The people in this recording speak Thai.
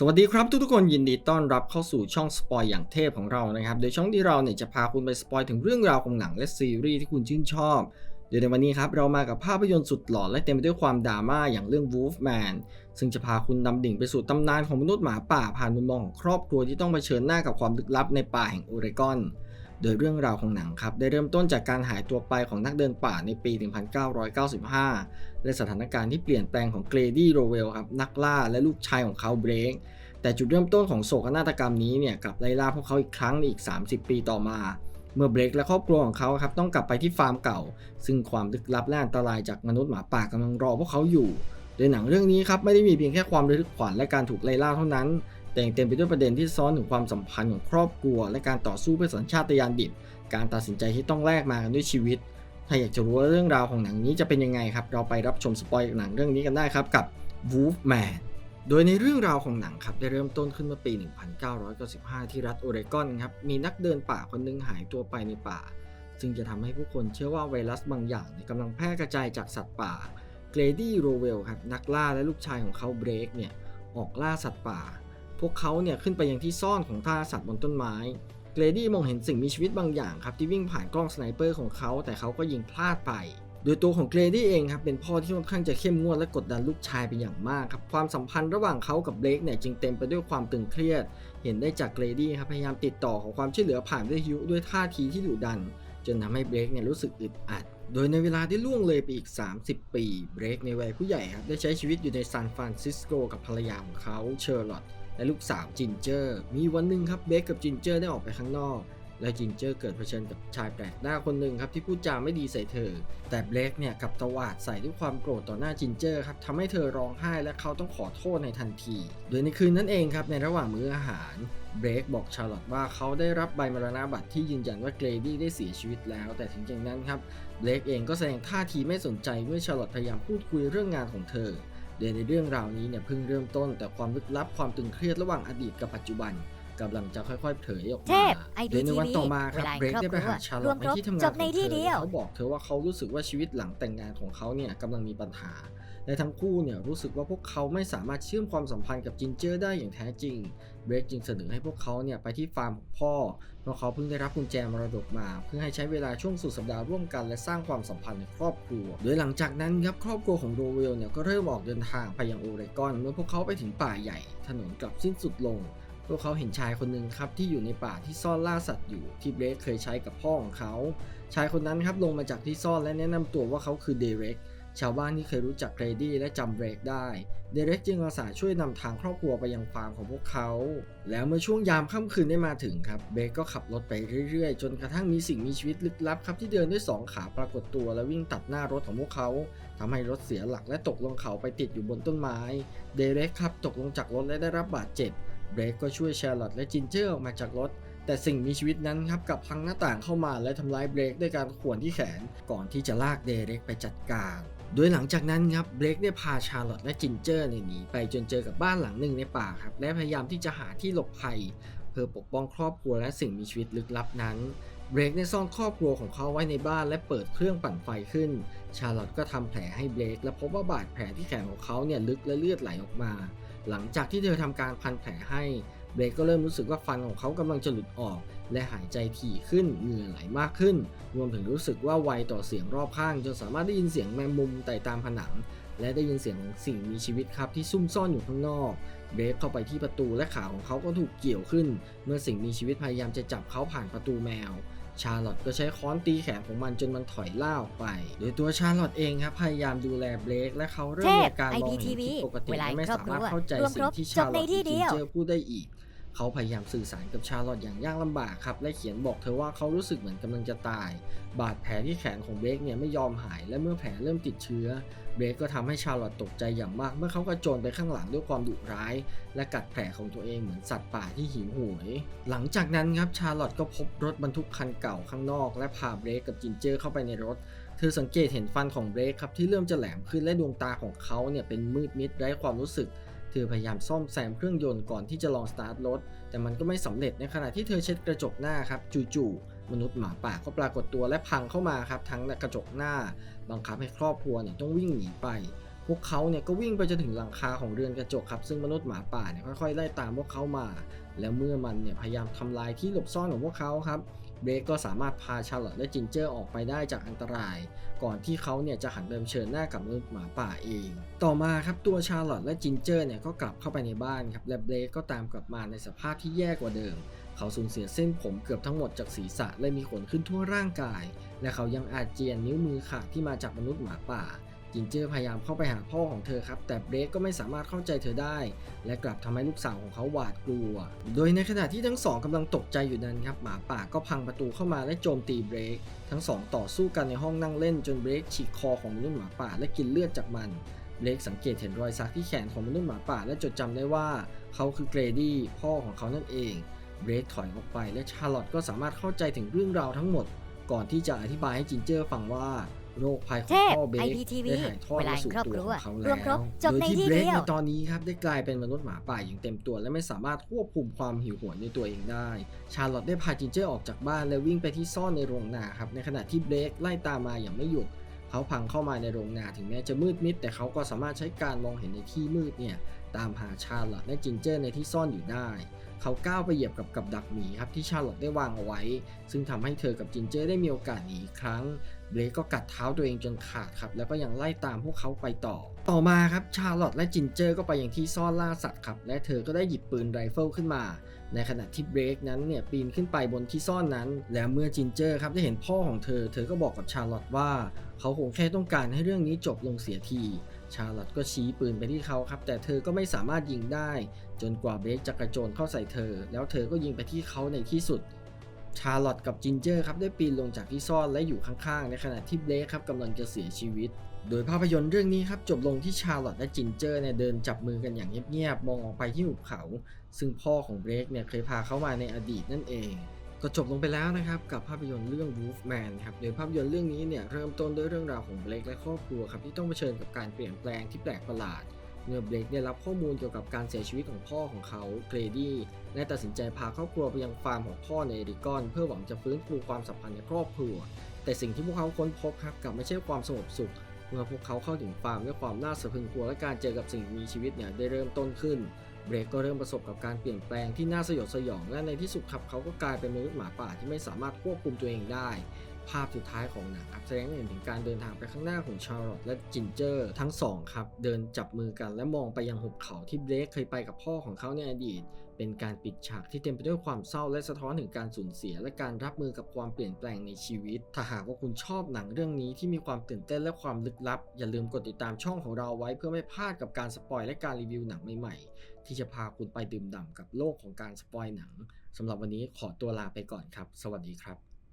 สวัสดีครับทุกๆคนยินดีต้อนรับเข้าสู่ช่องสปอยอย่างเทพของเรานะครับโดยช่องที่เราเนี่ยจะพาคุณไปสปอยถึงเรื่องราวของหนังและซีรีส์ที่คุณชื่นชอบโดยในวันนี้ครับเรามากับภาพยนตร์สุดหลอนและเต็มไปด้วยความดราม่าอย่างเรื่อง Wolfman ซึ่งจะพาคุณดำดิ่งไปสู่ตำนานของมนุษย์หมาป่าผ่านมุมมองของครอบครัวที่ต้องเผชิญหน้ากับความลึกลับในป่าแห่งโอเรกอน โดยเรื่องราวของหนังครับได้เริ่มต้นจากการหายตัวไปของนักเดินป่าในปี 1995 และสถานการณ์ที่เปลี่ยนแปลงของเกรดี้โรเวลครับนักล่าและลูกชายของเขาเบรกแต่จุดเริ่มต้นของโศกนาฏกรรมนี้เนี่ยกลับไล่ล่าพวกเขาอีกครั้งในอีก 30 ปีต่อมา เมื่อเบรกและครอบครัวของเขาครับต้องกลับไปที่ฟาร์มเก่า ซึ่งความลึกลับและอันตรายจากมนุษย์หมาป่ากำลังรอพวกเขาอยู่ โดยหนังเรื่องนี้ครับไม่ได้มีเพียงแค่ความระทึกขวัญและการถูกไล่ล่าเท่านั้น แต่ยังเต็มไปด้วยประเด็นที่ซ้อนถึงความสัมพันธ์ของครอบครัว และการต่อสู้เพื่อสัญชาตญาณดิบ การตัดสินใจที่ต้องแลกมากันด้วยชีวิต ถ้าอยากจะรู้ว่าเรื่องราวของหนังนี้จะเป็นยังไงครับ เราไปรับชมสปอยหนังเรื่องนี้กันได้ครับกับ Wolfman โดยในเรื่องราวของหนังครับได้เริ่มต้นขึ้นเมื่อปี 1995 ที่รัฐโอเรกอนครับมีนักเดินป่าคนหนึงหายตัวไปในป่า ซึ่งจะทำให้ผู้คนเชื่อว่าไวรัสบางอย่างเนี่ยกำลังแพร่กระจายจากสัตว์ป่าเกรดี้โรเวลครับนักล่าและลูกชายของเขาเบรกเนี่ยออกล่าสัตว์ป่า พวกเขาเนี่ยขึ้นไปยังที่ซ่อนของท่าสัตว์บนต้นไม้เกรดี้มองเห็นสิ่งมีชีวิตบางอย่างครับที่วิ่งผ่านกล้องสไนเปอร์ของเขา แต่เขาก็ยิงพลาดไป โดยตัวของเกรดี้เองครับเป็นพ่อที่ค่อนข้างจะเข้มงวดและกดดันลูกชายเป็นอย่างมากครับความสัมพันธ์ระหว่างเขากับเบรกเนี่ยจึงเต็มไปด้วยความตึงเครียด เห็นได้จากเกรดี้ครับพยายามติดต่อขอความช่วยเหลือผ่านวิทยุด้วยท่าทีที่ดุดัน จนทำให้เบรกเนี่ยรู้สึกอึดอัดโดยในเวลาที่ล่วงเลยไปอีก 30 ปี เบรกในวัยผู้ใหญ่ครับได้ใช้ชีวิตอยู่ในซานฟรานซิสโกกับภรรยาของเขาเชอร์ลอต และลูกสาวจินเจอร์มีวันหนึ่งครับเบรกกับจินเจอร์ได้ออกไปข้างนอก และจินเจอร์เกิดเผชิญกับชายแปลกหน้าคนหนึ่งครับที่พูดจาไม่ดีใส่เธอ แต่เบรกเนี่ยกับตวาดใส่ด้วยความโกรธต่อหน้าจินเจอร์ครับทำให้เธอร้องไห้และเขาต้องขอโทษในทันที โดยในคืนนั้นเองครับในระหว่างมื้ออาหารเบรกบอกชาร์ลอตว่าเขาได้รับใบมรณบัตรที่ยืนยันว่าเกรดี้ได้เสียชีวิตแล้ว แต่ถึงอย่างนั้นครับเบรกเองก็แสดงท่าทีไม่สนใจเมื่อชาร์ลอตพยายามพูดคุยเรื่องงานของเธอ โดยในเรื่องราวนี้เนี่ยเพิ่งเริ่มต้นแต่ความลึกลับความตึงเครียดระหว่างอดีตกับปัจจุบัน กำลังจะค่อยๆเผยออกเทมาพ IPTV โดยในวันต่อมาครับเวลาเบรกได้ไปหาครอบครัวชาร์ลรอวตมในครบที่ทำงานจขบองในเธที่อเดียว เขาบอกเธอว่าเขารู้สึกว่าชีวิตหลังแต่งงานของเขาเนี่ยกำลังมีปัญหา และทั้งคู่เนี่ยรู้สึกว่าพวกเขาไม่สามารถเชื่อมความสัมพันธ์กับจินเจอร์ได้อย่างแท้จริง เบรกจึงเสนอให้พวกเขาเนี่ยไปที่ฟาร์มของพ่อ เพราะเขาเพิ่งได้รับกุญแจมรดกมา เพื่อให้ใช้เวลาช่วงสุดสัปดาห์ร่วมกันและสร้างความสัมพันธ์ในครอบครัว โดยหลังจากนั้นครับครอบครัวของโรเวลเนี่ยก็เริ่มออกเดินทางไปยังโอเรกอน เมื่อพวกเขาไปถึงป่าใหญ่ ถนนกลับสิ้นสุดลง พวกเขาเห็นชายคนหนึ่งครับที่อยู่ในป่าที่ซ่อนล่าสัตว์อยู่ที่เบรกเคยใช้กับพ่อของเขา ชายคนนั้นครับลงมาจากที่ซ่อนและแนะนำตัวว่าเขาคือเดเร็กชาวบ้านที่เคยรู้จักเกรดี้และจำเบรกได้ เดเร็กจึงอาสาช่วยนำทางครอบครัวไปยังฟาร์มของพวกเขา แล้วเมื่อช่วงยามค่ำคืนได้มาถึงครับ เบรกก็ขับรถไปเรื่อยๆ จนกระทั่งมีสิ่งมีชีวิตลึกลับครับที่เดินด้วยสองขาปรากฏตัวและวิ่งตัดหน้ารถของพวกเขาทำให้รถเสียหลักและตกลงเขาไปติดอยู่บนต้นไม้ เดเร็กครับตกลงจากรถและได้รับบาดเจ็บ เบรกก็ช่วยแชร์ลอตและจินเจอร์ออกมาจากรถ แต่สิ่งมีชีวิตนั้นครับกับพังหน้าต่างเข้ามาและทำร้ายเบรกด้วยการข่วนที่แขนก่อนที่จะลากเดเร็กไปจัดการโดยหลังจากนั้นครับเบรกได้พาชาร์ลอตและจินเจอร์หนีไปจนเจอกับบ้านหลังหนึ่งในป่าครับและพยายามที่จะหาที่หลบภัย เพื่อปกป้องครอบครัวและสิ่งมีชีวิตลึกลับนั้นเบรกได้ซ่อนครอบครัวของเขาไว้ในบ้านและเปิดเครื่องปั่นไฟขึ้น ชาร์ลอตก็ทำแผลให้เบรกและพบว่าบาดแผลที่แขนของเขาเนี่ยลึกและเลือดไหลออกมา หลังจากที่เธอทำการพันแผลให้เบรกก็เริ่มรู้สึกว่าฟันของเขากำลังจะหลุดออก และหายใจถี่ขึ้นเหงื่อไหลมากขึ้น รวมถึงรู้สึกว่าไวต่อเสียงรอบข้าง จนสามารถได้ยินเสียงแมงมุมไต่ตามผนัง และได้ยินเสียงของสิ่งมีชีวิตครับที่ซุ่มซ่อนอยู่ข้างนอก เบรกเข้าไปที่ประตูและขาของเขาก็ถูกเกี่ยวขึ้น เมื่อสิ่งมีชีวิตพยายามจะจับเขาผ่านประตูแมว ชาร์ลอตก็ใช้ค้อนตีแขนของมันจนมันถอยล่าออกไป โดยตัวชาร์ลอตเองครับพยายามดูแลเบรกและเขาเริ่มเทมีพอาการมองเห็น IPTV ผิดปกติเวลาและไม่ครอบสามารถครัวเข้าใจรวมสิ่คงรบที่จชาบร์ลในอตที่และเดีจินยวเจอร์พูดได้อีกเขาพยายามสื่อสารกับชาร์ลอตอย่างยากลำบากครับ และเขียนบอกเธอว่าเขารู้สึกเหมือนกำลังจะตาย บาดแผลที่แขนของเบรกเนี่ยไม่ยอมหาย และเมื่อแผลเริ่มติดเชื้อ เบรกก็ทำให้ชาลอตตกใจอย่างมากเมื่อเขากระโจนไปข้างหลังด้วยความดุร้าย และกัดแผลของตัวเองเหมือนสัตว์ป่าที่หิวโหยหลังจากนั้นครับชาลอตก็พบรถบรรทุกคันเก่าข้างนอก และพาเบรกกับจินเจอร์เข้าไปในรถ เธอสังเกตเห็นฟันของเบรกครับที่เริ่มจะแหลมขึ้นและดวงตาของเขาเนี่ยเป็นมืดมิดไร้ความรู้สึกเธอพยายามซ่อมแซมเครื่องยนต์ก่อนที่จะลองสตาร์ทรถ แต่มันก็ไม่สำเร็จในขณะที่เธอเช็ดกระจกหน้าครับจู่ๆ มนุษย์หมาป่าก็ปรากฏตัวและพังเข้ามาครับทั้งกระจกหน้า บังคับให้ครอบครัวเนี่ยต้องวิ่งหนีไป พวกเขาเนี่ยก็วิ่งไปจนถึงหลังคาของเรือนกระจกครับซึ่งมนุษย์หมาป่าเนี่ยค่อยๆไล่ตามพวกเขามา แล้วเมื่อมันเนี่ยพยายามทำลายที่หลบซ่อนของพวกเขาครับเบรกก็สามารถพาชาร์ลอตและจินเจอร์ออกไปได้จากอันตราย ก่อนที่เขาเนี่ยจะหันเดิมเชิญหน้ากับมนุษย์หมาป่าเอง ต่อมาครับตัวชาร์ลอตและจินเจอร์เนี่ยก็กลับเข้าไปในบ้านครับและเบรกก็ตามกลับมาในสภาพที่แย่กว่าเดิม เขาสูญเสียเส้นผมเกือบทั้งหมดจากศีรษะและมีขนขึ้นทั่วร่างกาย และเขายังอาเจียนนิ้วมือขาดที่มาจากมนุษย์หมาป่าจินเจอร์พยายามเข้าไปหาพ่อของเธอครับ แต่เบรกก็ไม่สามารถเข้าใจเธอได้ และกลับทำให้ลูกสาวของเขาหวาดกลัว โดยในขณะที่ทั้งสองกำลังตกใจอยู่นั้นครับ หมาป่าก็พังประตูเข้ามาและโจมตีเบรกทั้งสองต่อสู้กันในห้องนั่งเล่นจนเบรกฉีกคอของมนุษย์หมาป่าและกินเลือดจากมันเบรกสังเกตเห็นรอยสักที่แขนของมนุษย์หมาป่าและจดจำได้ว่า เขาคือเกรดี้พ่อของเขานั่นเอง เบรกถอยออกไปและชาร์ลอตก็สามารถเข้าใจถึงเรื่องราวทั้งหมด ก่อนที่จะอธิบายให้จินเจอร์ฟังว่าโรคภัยของเทพพ่อเบรก IPTV ได้ถ่ายทอดเวลามาสู่ครอบตัวครัวของเขารแล้ววมครบจบโดยในที่ที่เบรกเดียวในตอนนี้ครับได้กลายเป็นมนุษย์หมาป่าอย่างเต็มตัว และไม่สามารถควบคุมความหิวโหยในตัวเองได้ ชาร์ลอตได้พาจินเจอร์ออกจากบ้าน และวิ่งไปที่ซ่อนในโรงนาครับในขณะที่เบรกไล่ตามมาอย่างไม่หยุดเขาพังเข้ามาในโรงนาถึงแม้จะมืดมิด แต่เขาก็สามารถใช้การมองเห็นในที่มืดเนี่ยตามหาชาร์ลอตและจินเจอร์ในที่ซ่อนอยู่ได้ เขาก้าวไปเหยียบกับกับดักหมีครับที่ชาร์ลอตได้วางเอาไว้ ซึ่งทำให้เธอกับจินเจอร์ได้มีโอกาสหนีอีกครั้งเบรกก็กัดเท้าตัวเองจนขาดครับ แล้วก็ยังไล่ตามพวกเขาไปต่อ ต่อมาครับชาร์ลอตและจินเจอร์ก็ไปยังที่ซ่อนล่าสัตว์ครับ และเธอก็ได้หยิบปืนไรเฟิลขึ้นมา ในขณะที่เบรกนั้นเนี่ยปีนขึ้นไปบนที่ซ่อนนั้น แล้วเมื่อจินเจอร์ครับได้เห็นพ่อของเธอ เธอก็บอกกับชาร์ลอตว่า เขาคงแค่ต้องการให้เรื่องนี้จบลงเสียที ชาลอตก็ชี้ปืนไปที่เขาครับ แต่เธอก็ไม่สามารถยิงได้ จนกว่าเบรกจะกระโจนเข้าใส่เธอ แล้วเธอก็ยิงไปที่เขาในที่สุด ชาลอตกับจินเจอร์ครับได้ปีนลงจากที่ซ่อนและอยู่ข้างๆ ในขณะที่เบรกครับกำลังจะเสียชีวิต โดยภาพยนตร์เรื่องนี้ครับจบลงที่ชาลอตและจินเจอร์เนี่ยเดินจับมือกันอย่างเงียบๆมองออกไปที่หุบเขา ซึ่งพ่อของเบรกเนี่ยเคยพาเขามาในอดีตนั่นเอง ก็จบลงไปแล้วนะครับกับภาพยนตร์เรื่อง Wolfman ครับโดยภาพยนตร์เรื่องนี้เนี่ยเริ่มต้นด้วยเรื่องราวของเบรกและครอบครัวครับที่ต้องเผชิญกับการเปลี่ยนแปลงที่แปลกประหลาดเมื่อเบรกได้รับข้อมูลเกี่ยวกับการเสียชีวิตของพ่อของเขาเกรดี้และตัดสินใจพาครอบครัวไปยังฟาร์มของพ่อในเอริกอน เพื่อหวังจะฟื้นฟูความสัมพันธ์ในครอบครัว แต่สิ่งที่พวกเขาค้นพบครับกลับไม่ใช่ความสงบสุข เมื่อพวกเขาเข้าถึงฟาร์มด้วยความน่าสะพรึงกลัวและการเจอกับสิ่งมีชีวิตเนี่ยได้เริ่มต้นขึ้น เบรกก็เริ่มประสบกับการเปลี่ยนแปลงที่น่าสยดสยอง และในที่สุดครับเขาก็กลายเป็นมนุษย์หมาป่าที่ไม่สามารถควบคุมตัวเองได้ ภาพสุดท้ายของหนังครับแสดงให้เห็นถึงการเดินทางไปข้างหน้าของชาร์ลอตและจินเจอร์ทั้งสองครับเดินจับมือกันและมองไปยังหุบเขาที่เบรกเคยไปกับพ่อของเขาในอดีต เป็นการปิดฉากที่เต็มไปด้วยความเศร้าและสะท้อนถึงการสูญเสีย และการรับมือกับความเปลี่ยนแปลงในชีวิต ถ้าหากว่าคุณชอบหนังเรื่องนี้ที่มีความตื่นเต้นและความลึกลับ อย่าลืมกดติดตามช่องของเราไว้เพื่อไม่พลาดกับการสปอยและการรีวิวหนังใหม่ๆ ที่จะพาคุณไปดื่มด่ำกับโลกของการสปอยหนังสำหรับวันนี้ขอตัวลาไปก่อนครับ สวัสดีครับ